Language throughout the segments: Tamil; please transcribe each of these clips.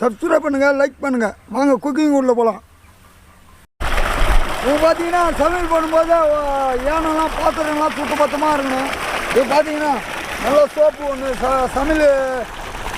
சப்ஸ்கிரைப் பண்ணுங்கள் லைக் பண்ணுங்கள் வாங்க குக்கிங் உள்ளே போகலாம் இப்போ பார்த்தீங்கன்னா சமையல் பண்ணும்போது ஏனெல்லாம் பாத்திரம்லாம் சுத்தபத்தமாக இருக்கணும். இப்போ பார்த்தீங்கன்னா நல்ல சோப்பு ஒன்று ச சமையல்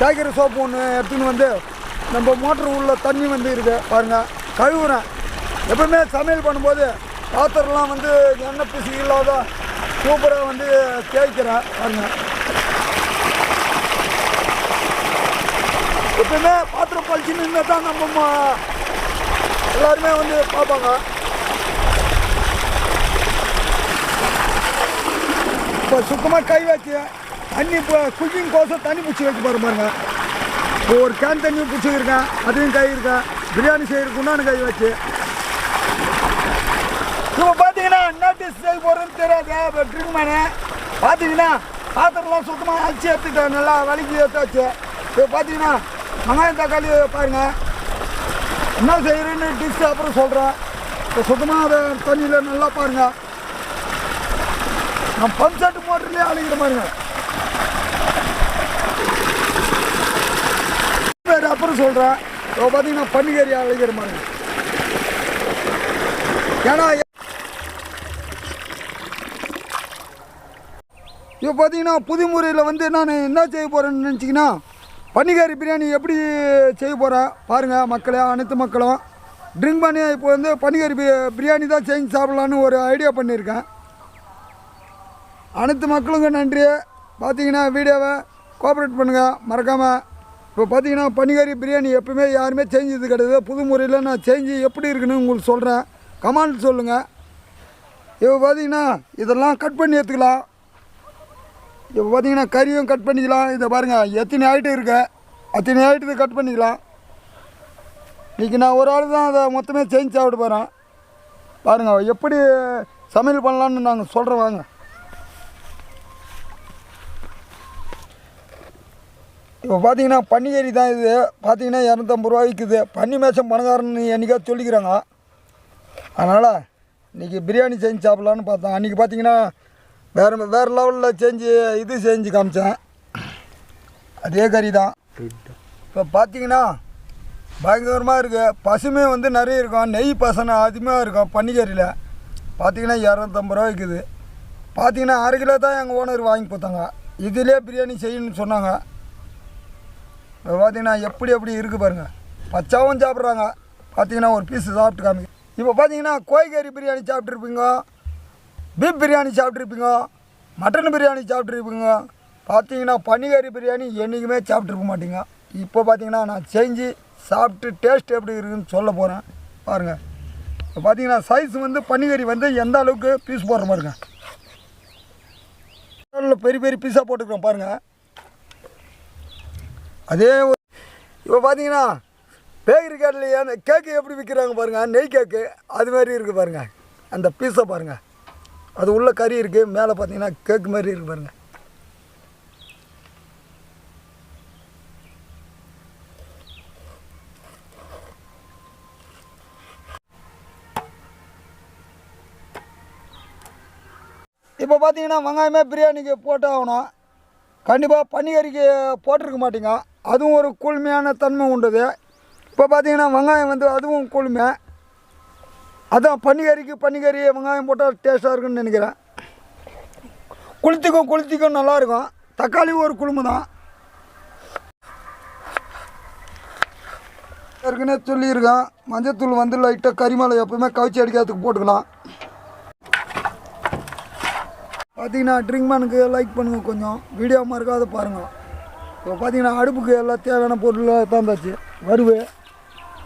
காய்கறி சோப்பு ஒன்று எடுத்துன்னு வந்து நம்ம மோட்ரு உள்ள தண்ணி வந்து இருக்குது பாருங்கள் கழுவுறேன். எப்பவுமே சமையல் பண்ணும்போது பாத்திரம்லாம் வந்து எண்ணெய் பிசி இல்லாத சூப்பராக வந்து தேய்க்கிறேன் பாருங்கள் எப்பவுமே பாத்திரம் பழிச்சுன்னு இருந்தால் தான் நம்ம எல்லாருமே வந்து பார்ப்பாங்க. இப்போ சுத்தமாக கை வச்சு தண்ணி இப்போ குக்கிங் கோசம் தண்ணி பிடிச்சி வச்சு பாரு பாருங்க. இப்போ ஒரு கேன் தண்ணி பிடிச்சிருக்கேன் அதையும் கை இருக்கேன். பிரியாணி செய்யறதுக்கு கை வச்சு. இப்போ பார்த்தீங்கன்னா என்ன செய்ய போகிறதுன்னு தெரியாது ட்ரிங்க் மேனு பார்த்தீங்கன்னா பாத்திரம்லாம் சுத்தமாக அழிச்சு எடுத்துட்டேன் நல்லா வலிக்கு எடுத்தாச்சு. இப்போ பார்த்தீங்கன்னா வெங்காயம் தக்காளி பாருங்கள் என்ன செய்கிறேன்னு டிஷ் அப்புறம் சொல்கிறேன் இப்போ சுத்தமாக அதை தண்ணியில் நல்லா பாருங்கள் நான் பம்ப் செட் மோட்டர்லேயே அழைக்கிற மாதிரிங்க பேர் அப்புறம் சொல்கிறேன் இப்போ பார்த்தீங்கன்னா பன்னிக்கறி அழைக்கிற மாதிரிங்க ஏன்னா இப்போ பார்த்தீங்கன்னா புது முறையில் வந்து நான் என்ன செய்ய போகிறேன்னு நினச்சிங்கன்னா பன்னிகாரி பிரியாணி எப்படி செய்ய போகிறேன் பாருங்கள் மக்களே அனைத்து மக்களும். ட்ரிங்க் பண்ணி இப்போ வந்து பன்னிகாரி பிரியாணி தான் செஞ்சு சாப்பிட்லான்னு ஒரு ஐடியா பண்ணியிருக்கேன். அனைத்து மக்களுக்கும் நன்றி. பார்த்தீங்கன்னா வீடியோவை கோஆப்ரேட் பண்ணுங்கள் மறக்காமல் இப்போ பார்த்தீங்கன்னா பன்னிக்கறி பிரியாணி எப்பவுமே யாருமே செஞ்சது கிடையாது. புது முறையில் நான் செஞ்சு எப்படி இருக்குன்னு உங்களுக்கு சொல்கிறேன் கமாண்ட் சொல்லுங்கள் இப்போ பார்த்தீங்கன்னா இதெல்லாம் கட் பண்ணி எடுத்துக்கலாம். இப்போ பார்த்தீங்கன்னா கறியும் கட் பண்ணிக்கலாம். இதை பாருங்கள் எத்தனை ஐட்டம் இருக்கு? அத்தனை ஐட்டத்தை கட் பண்ணிக்கலாம். இன்றைக்கி நான் ஒரு ஆள் தான் அதை மொத்தமே செஞ்சு சாப்பிட்டு போகிறேன் பாருங்கள் எப்படி சமையல் பண்ணலான்னு நாங்கள் சொல்கிறோம் வாங்க. இப்போ பார்த்தீங்கன்னா பன்னிக்கறி தான் இது. பார்த்தீங்கன்னா இரநூத்தம்பது ரூபா விற்குது பன்னி மேசம் பணக்காரன்னு என்றைக்கா சொல்லிக்கிறாங்க. அதனால் இன்றைக்கி பிரியாணி செஞ்சு சாப்பிட்லான்னு பார்த்தேன். அன்றைக்கி பார்த்தீங்கன்னா வேறு வேறு லெவலில் செஞ்சு இது செஞ்சு காமிச்சேன். அதே கறி தான். இப்போ பார்த்தீங்கன்னா பயங்கரமாக இருக்குது பசுமை வந்து நிறைய இருக்கும். நெய் பசனை அதிகமாக இருக்கும் பன்னிக்கறியில். பார்த்தீங்கன்னா இரநூத்தம்பது ரூபா விற்குது பார்த்தீங்கன்னா அரை கிலோ தான் எங்கள் ஓனர் வாங்கி கொடுத்தாங்க. இதிலே பிரியாணி செய்யணும்னு சொன்னாங்க. இப்போ பார்த்தீங்கன்னா எப்படி எப்படி இருக்குது பாருங்கள் பச்சாவும் சாப்பிட்றாங்க. பார்த்தீங்கன்னா ஒரு பீஸ் சாப்பிட்டு காமி இப்போ பார்த்தீங்கன்னா கோய்கறி பிரியாணி சாப்பிட்ருப்பீங்க பீஃப் பிரியாணி சாப்பிட்ருப்பீங்க மட்டன் பிரியாணி சாப்பிட்ருப்பீங்க பார்த்தீங்கன்னா பன்னிக்கறி பிரியாணி என்றைக்குமே சாப்பிட்ருக்க மாட்டீங்க. இப்போ பார்த்தீங்கன்னா நான் செஞ்சு சாப்பிட்டு டேஸ்ட் எப்படி இருக்குதுன்னு சொல்ல போகிறேன் பாருங்கள் இப்போ பார்த்தீங்கன்னா சைஸ் வந்து பனிகறி வந்து எந்த அளவுக்கு பீஸ் போடுற மாதிரிங்க பெரிய பெரிய பீஸாக போட்டுக்கிறோம் பாருங்கள் அதே ஒரு இப்போ பார்த்தீங்கன்னா பேக்கரி கடையில் அந்த கேக்கு எப்படி விற்கிறாங்க பாருங்கள் நெய் கேக்கு அது மாதிரி இருக்குது பாருங்கள் அந்த பீஸை பாருங்கள் அது உள்ள கறி இருக்குது மேலே பார்த்தீங்கன்னா கேக்கு மாதிரி இருக்குது பாருங்கள் இப்போ பார்த்தீங்கன்னா வெங்காயமே பிரியாணிக்கு போட்டு ஆகணும் கண்டிப்பாக பன்னிக்கறிக்கு போட்டிருக்க மாட்டீங்க. அதுவும் ஒரு குளுமையான தன்மை உண்டுது. இப்போ பார்த்தீங்கன்னா வெங்காயம் வந்து அதுவும் குளுமை அதான் பன்னிக்கறிக்கு பன்னிக்கறி வெங்காயம் போட்டால் டேஸ்ட்டாக இருக்குன்னு நினைக்கிறேன். குளித்துக்கும் குளித்துக்கும் நல்லாயிருக்கும் தக்காளி ஒரு குழும்பு தான். ஏற்கனவே சொல்லியிருக்கேன் மஞ்சத்தூள் வந்து லைட்டாக கறிமலை எப்பவுமே கவிச்சி அடிக்கிறதுக்கு போட்டுக்கலாம். பார்த்தீங்கன்னா ட்ரிங்க் லைக் பண்ணுங்கள் கொஞ்சம். வீடியோ மறக்காத பாருங்கள் இப்போ பார்த்தீங்கன்னா அடுப்புக்கு எல்லாம் தேவையான பொருள் தந்தாச்சு வருவேன்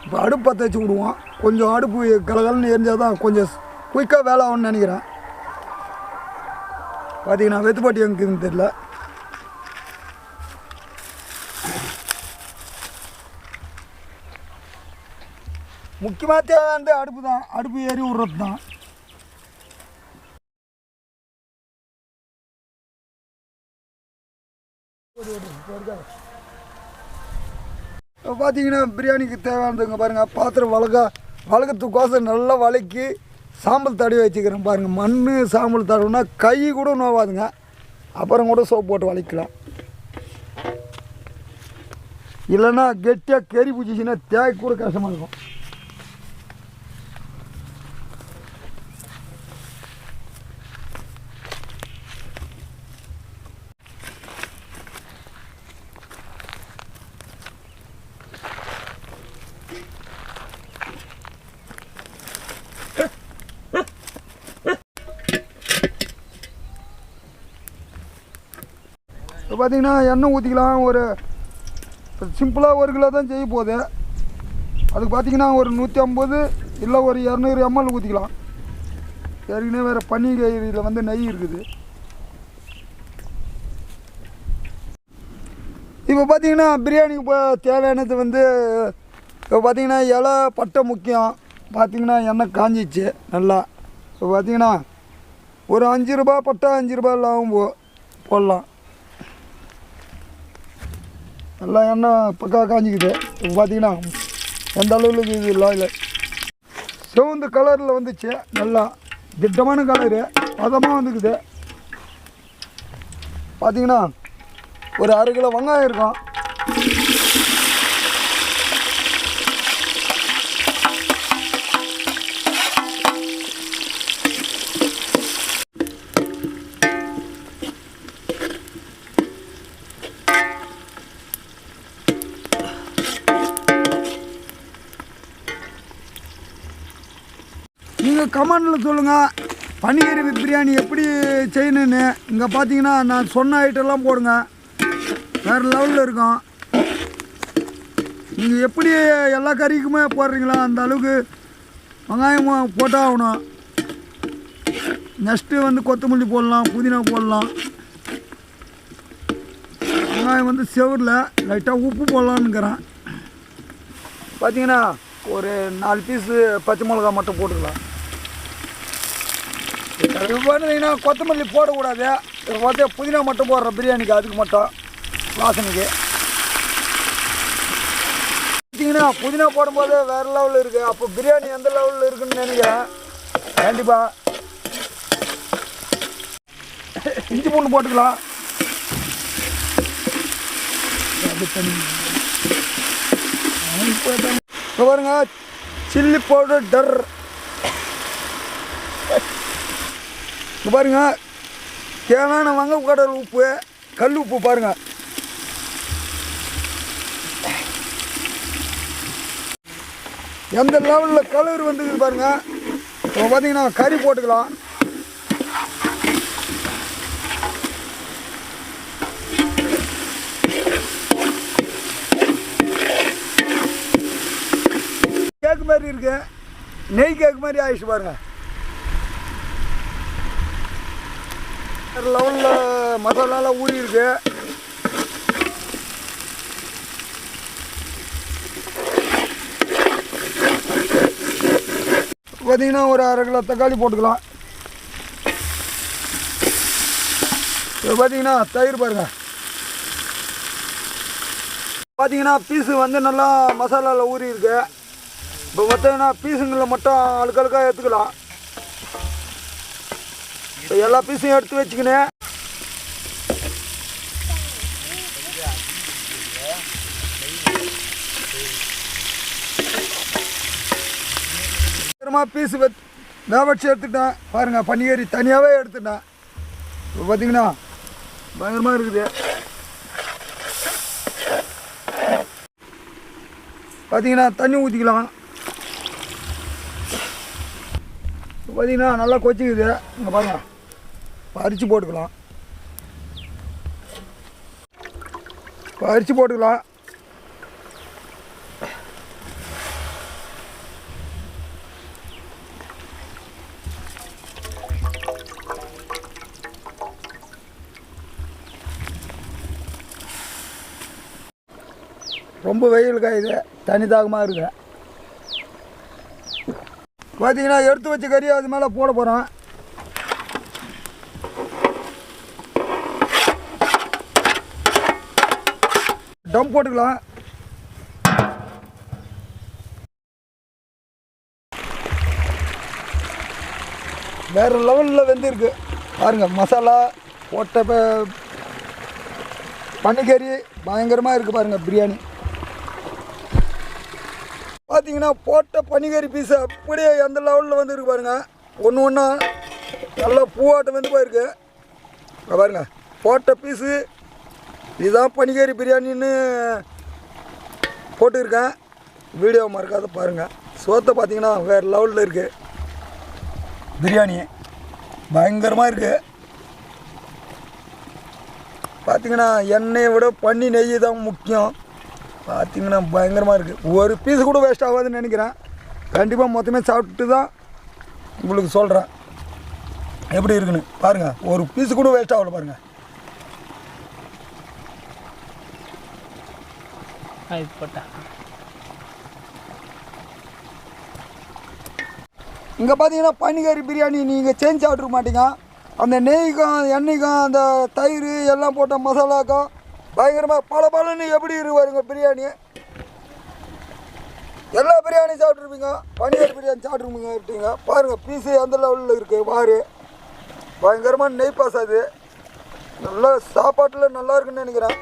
இப்போ அடுப்பு பற்ற வச்சு விடுவோம். கொஞ்சம் அடுப்பு கலகலன்னு எரிஞ்சால் தான் கொஞ்சம் குயிக்காக வேலை ஆகும்னு நினைக்கிறேன். பார்த்தீங்கன்னா வெத்துப்பாட்டி எங்குன்னு தெரில முக்கியமாக தேவையானது அடுப்பு தான். அடுப்பு ஏறி விட்றது தான். இப்போ பார்த்தீங்கன்னா பிரியாணிக்கு தேவையானதுங்க பாருங்கள் பாத்திரம் வளக வளகத்துக்கோசம் நல்லா வளக்கி சாம்பல் தடவி வச்சுக்கிறேன் பாருங்கள் மண் சாம்பல் தடவுனா கை கூட நோவாதுங்க. அப்புறம் கூட சோப் போட்டு வளைக்கலாம் இல்லைன்னா கெட்டியாக கறி பிடிச்சிச்சின்னா தேய்க்க கூட கஷ்டமாக இருக்கும். பார்த்தீங்கன்னா எண்ணெய் ஊற்றிக்கலாம் ஒரு சிம்பிளாக ஒரு கிலோ தான் செய்ய போகுது. அதுக்கு பார்த்தீங்கன்னா ஒரு நூற்றி ஐம்பது இல்லை ஒரு இரநூறு எம்எல் ஊற்றிக்கலாம் ஏற்கனவே வேறு பன்னீர் வந்து நெய் இருக்குது. இப்போ பார்த்திங்கன்னா பிரியாணிக்கு இப்போ தேவையானது வந்து இப்போ பார்த்தீங்கன்னா இலை பட்டை முக்கியம். பார்த்தீங்கன்னா எண்ணெய் காஞ்சிச்சு நல்லா. இப்போ பார்த்திங்கன்னா ஒரு அஞ்சு ரூபா பட்டை அஞ்சு ரூபா இல்லாமல் போ போடலாம். நல்லா எண்ணெய் பக்கா காஞ்சிக்குது. இப்போ பார்த்தீங்கன்னா எந்த அளவுக்கு இது இல்லை செவந்த கலரில் வந்துச்சு. நல்லா திட்டமான கலரு பதமாக வந்துக்குது. பார்த்தீங்கன்னா ஒரு அரை கிலோ வெங்காயம் இருக்கும். நீங்கள் கமெண்டில் சொல்லுங்கள் பன்னீர் பிரியாணி எப்படி செய்யணுன்னு இங்கே பார்த்தீங்கன்னா நான் சொன்ன ஐட்டம்லாம் போடுங்க. வேறு லெவலில் இருக்கும். நீங்கள் எப்படி எல்லா கறிக்குமே போடுறீங்களா அந்த அளவுக்கு வெங்காயம் போட்டால் ஆகணும் நெக்ஸ்ட்டு வந்து கொத்தமல்லி போடலாம் புதினா போடலாம். வெங்காயம் வந்து செவரில் லைட்டாக உப்பு போடலான்னுக்கிறேன் பார்த்தீங்கன்னா ஒரு நாலு பீஸு பச்சை மிளகா மட்டும் போட்டுக்கலாம். பார்த்தீங்கன்னா கொத்தமல்லி போடக்கூடாது. இது பார்த்தா புதினா மட்டும் போடுற பிரியாணிக்கு அதுக்கு மட்டும் வாசனைக்கு. பார்த்தீங்கன்னா புதினா போடும்போது வேறு லெவலில் இருக்குது அப்போ பிரியாணி எந்த லெவலில் இருக்குன்னு நினைக்கிறேன். கண்டிப்பாக இஞ்சி பூண்டு போட்டுக்கலாம். இப்போ பாருங்க சில்லி பவுடர் டர் இப்போ பாருங்க. தேவையான வங்க கடல் உப்பு கல் உப்பு பாருங்க. எந்த லெவலில் கலர் வந்துக்குது பாருங்க. இப்போ பார்த்தீங்கன்னா கறி போட்டுக்கலாம். கேக்கு மாதிரி இருக்கு. நெய் கேக்கு மாதிரி ஆயிடுச்சு பாருங்க. லெவலில் மசாலாலாம் ஊறி இருக்கு பார்த்தீங்கன்னா ஒரு அரை கிலோ தக்காளி போட்டுக்கலாம். இப்போ பார்த்தீங்கன்னா தயிர் பாருங்க. பார்த்தீங்கன்னா பீஸு வந்து நல்லா மசாலாவில் ஊறி இருக்கு இப்போ பார்த்தீங்கன்னா பீஸுங்களில் மட்டும் அழுக்கழுக்காக எடுத்துக்கலாம் எல்லா பீஸையும் எடுத்து வச்சுக்கினேன் சீக்கிரமாக பீஸு வச் எடுத்துட்டேன் பாருங்கள் பனியேறி தனியாகவே எடுத்துட்டேன். இப்போ பார்த்தீங்கன்னா பயங்கரமாக இருக்குது. பார்த்தீங்கன்னா தண்ணி ஊற்றிக்கலாம் இப்போ பார்த்தீங்கன்னா நல்லா கொச்சிக்குது இங்கே பாருங்க. இப்போ போட்டுக்கலாம். இப்போ அரிச்சு போட்டுக்கலாம். ரொம்ப வெயில் காயுது தனி தாகமாக இருக்கு. பார்த்தீங்கன்னா எடுத்து வச்ச கறி அது மேலே போட போகிறோம் டம் போட்டுக்கலாம். வேறு லெவலில் வெந்திருக்கு. பாருங்க மசாலா போட்ட ப- பன்னிக்கறி பயங்கரமாக இருக்குது பாருங்கள் பிரியாணி. பார்த்தீங்கன்னா போட்ட பனிக்கறி பீஸ் அப்படியே எந்த லெவலில் வந்து இருக்கு பாருங்க. ஒன்று ஒன்றா நல்லா பூவாட்டம் வந்து போயிருக்கு. பாருங்க போட்ட பீஸு இதுதான் பனிக்கறி பிரியாணின்னு போட்டுருக்கேன். வீடியோ மறக்காத பாருங்கள் சோத்தை பார்த்தீங்கன்னா வேறு லெவலில் இருக்குது பிரியாணி பயங்கரமாக இருக்குது பார்த்தீங்கன்னா எண்ணெயை விட பன்னி நெய் தான் முக்கியம். பார்த்தீங்கன்னா பயங்கரமாக இருக்குது ஒரு பீஸ் கூட வேஸ்ட் ஆகாதுன்னு நினைக்கிறேன். கண்டிப்பாக மொத்தமே சாப்பிட்டு தான் உங்களுக்கு சொல்கிறேன் எப்படி இருக்குன்னு பாருங்கள் ஒரு பீஸ் கூட வேஸ்ட் ஆகலை பாருங்கள் அது போட்டா. இங்கே பார்த்தீங்கன்னா பனிக்கறி பிரியாணி நீங்கள் சேஞ்ச் சாப்பிட்ருக்க மாட்டீங்க. அந்த நெய்க்கும் எண்ணெய்க்கும் அந்த தயிர் எல்லாம் போட்ட மசாலாக்கும் பயங்கரமாக பல பலன்னு எப்படி இருக்கு பிரியாணி. எல்லா பிரியாணி சாப்பிட்ருப்பீங்க பனிக்கறி பிரியாணி சாப்பிட்ருப்பீங்க இருப்பீங்க பாருங்கள் பீஸு எந்த லெவலில் இருக்குது வாரு பயங்கரமாக நெய் பாஸ் அது நல்லா சாப்பாட்டில் நல்லா இருக்குன்னு நினைக்கிறேன்.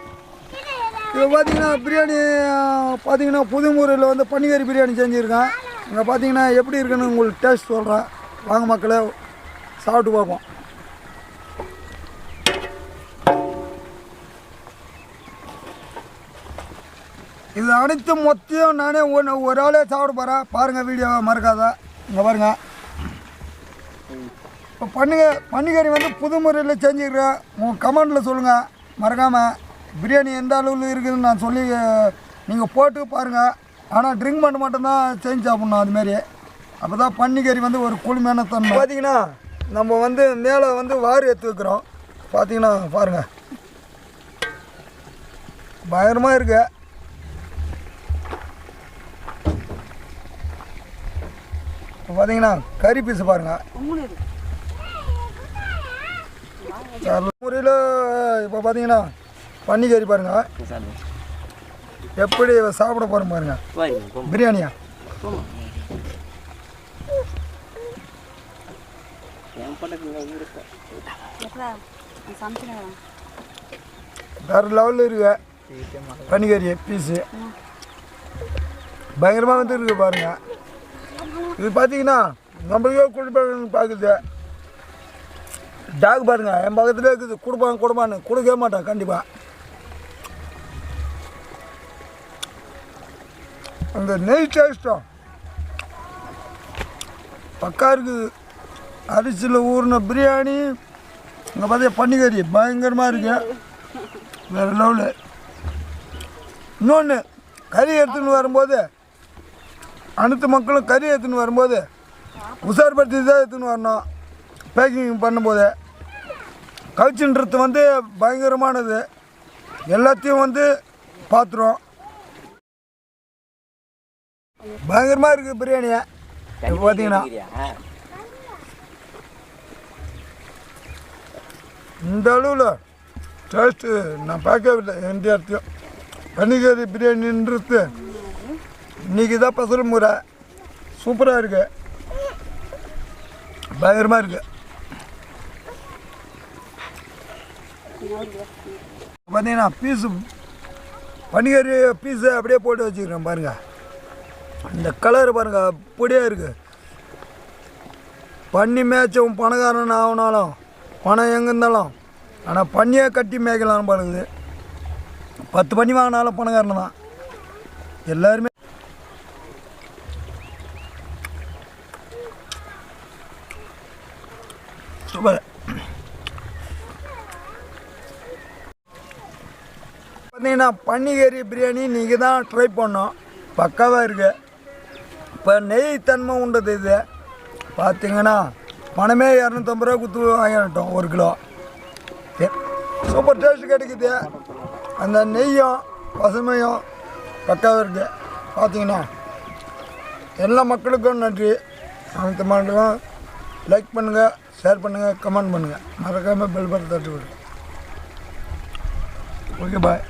இது பார்த்தீங்கன்னா பிரியாணி பார்த்தீங்கன்னா புது முறையில் வந்து பன்னிக்கறி பிரியாணி செஞ்சுருக்கேன். இங்கே பார்த்தீங்கன்னா எப்படி இருக்குன்னு உங்களுக்கு டேஸ்ட் சொல்கிறேன் வாங்க மக்களே சாப்பிட்டு பார்ப்போம். இது அனைத்து மொத்தையும் நானே ஒன்று ஒரு ஆளே சாப்பிட போகிறேன் பாருங்கள் வீடியோவை மறக்காத. இங்கே பாருங்கள் இப்போ பண்ணுங்க பன்னிக்கறி வந்து புது முறையில் செஞ்சுக்கிறேன் உங்கள் கமெண்டில் சொல்லுங்கள் மறக்காமல் பிரியாணி எந்த அளவில் இருக்குதுன்னு நான் சொல்லி நீங்கள் போட்டு பாருங்கள் ஆனால் ட்ரிங்க் பண்ண மட்டும்தான் செஞ்சு சாப்பிட்ணும் அதுமாரி அப்போ தான் பன்னிக்கறி வந்து ஒரு குளுமையான தன்மை. பார்த்தீங்கன்னா நம்ம வந்து மேலே வந்து வாரி எடுத்து வைக்கிறோம். பார்த்தீங்கன்னா பாருங்கள் பயங்கரமாக இருக்கு. இப்போ பார்த்தீங்கன்னா கறி பீஸ் பாருங்கள் முறையில் இப்போ பார்த்தீங்கன்னா பன்னிக்கறி பாருங்கள் எப்படி சாப்பிட போகிறோம் பாருங்க. பிரியாணியா? வேறு லெவலில் இருக்கு. பன்னிக்கறி பீஸு பயங்கரமாக வந்து இருக்கு பாருங்க. இது பார்த்தீங்கன்னா நம்மளுக்கே குடிப்பாங்க பார்க்குது டாக் பாருங்க என் பக்கத்துல இருக்குது. கொடுப்பாங்க கொடுப்பான்னு கொடுக்கவே மாட்டேன் கண்டிப்பாக அந்த நெய் டேஸ்ட்டும் பக்கா இருக்குது. அரிசியில் ஊறின பிரியாணி இங்கே பார்த்தா பன்னிக்கறி. பயங்கரமாக இருக்கு. வேறு லெவலு. இன்னொன்று கறி எடுத்துன்னு வரும்போது அனைத்து மக்களும் கறி எடுத்துன்னு வரும்போது உஷார்படுத்தி தான் எடுத்துன்னு வரணும். பேக்கிங் பண்ணும்போது. கவுச்சின்றது வந்து பயங்கரமானது. எல்லாத்தையும் வந்து பார்த்துரும் பயங்கரமாக இருக்குது பிரியாணியை. பார்த்தீங்கன்னா இந்த அளவில் டேஸ்ட்டு நான் பார்க்கவே இல்லை எந்த இடத்தையும் பன்னிக்கறி பிரியாணின்றது இன்றைக்கி தான் பசல் முறை. சூப்பராக இருக்கு. பயங்கரமாக இருக்கு. பார்த்தீங்கன்னா பீஸு பன்னிக்கறி பீஸு அப்படியே போட்டு வச்சுக்கிறேன் பாருங்கள் இந்த கலர் பாருங்க அப்படியே இருக்குது பண்ணி மேய்ச்சவும் பணக்காரன் ஆகினாலும் பணம் எங்கே இருந்தாலும் ஆனால் பண்ணியே கட்டி மேய்க்கலாம்னு பாருக்குது பத்து பண்ணி வாங்கினாலும் பணக்காரன் தான். எல்லாருமே சூப்பர். பார்த்தீங்கன்னா பன்னிக்கறி பிரியாணி நீங்கள் தான் ட்ரை பண்ணோம் பக்காவாக இருக்குது இப்போ நெய் தன்மை உண்டது இது. பார்த்தீங்கன்னா பணமே இரநூத்தம்பது ரூபா கொடுத்து வாங்கிட்டோம் ஒரு கிலோ. சூப்பர் டேஸ்ட் கிடைக்குது. அந்த நெய்யும் பசுமையும் பக்காவாக இருக்குது பார்த்தீங்கன்னா எல்லா மக்களுக்கும் நன்றி. அனைத்து மக்களுக்கும் லைக் பண்ணுங்கள் ஷேர் பண்ணுங்கள் கமெண்ட் பண்ணுங்கள் மறக்காமல் பெல் பட்டன் தட்டு விடுங்க. Okay bye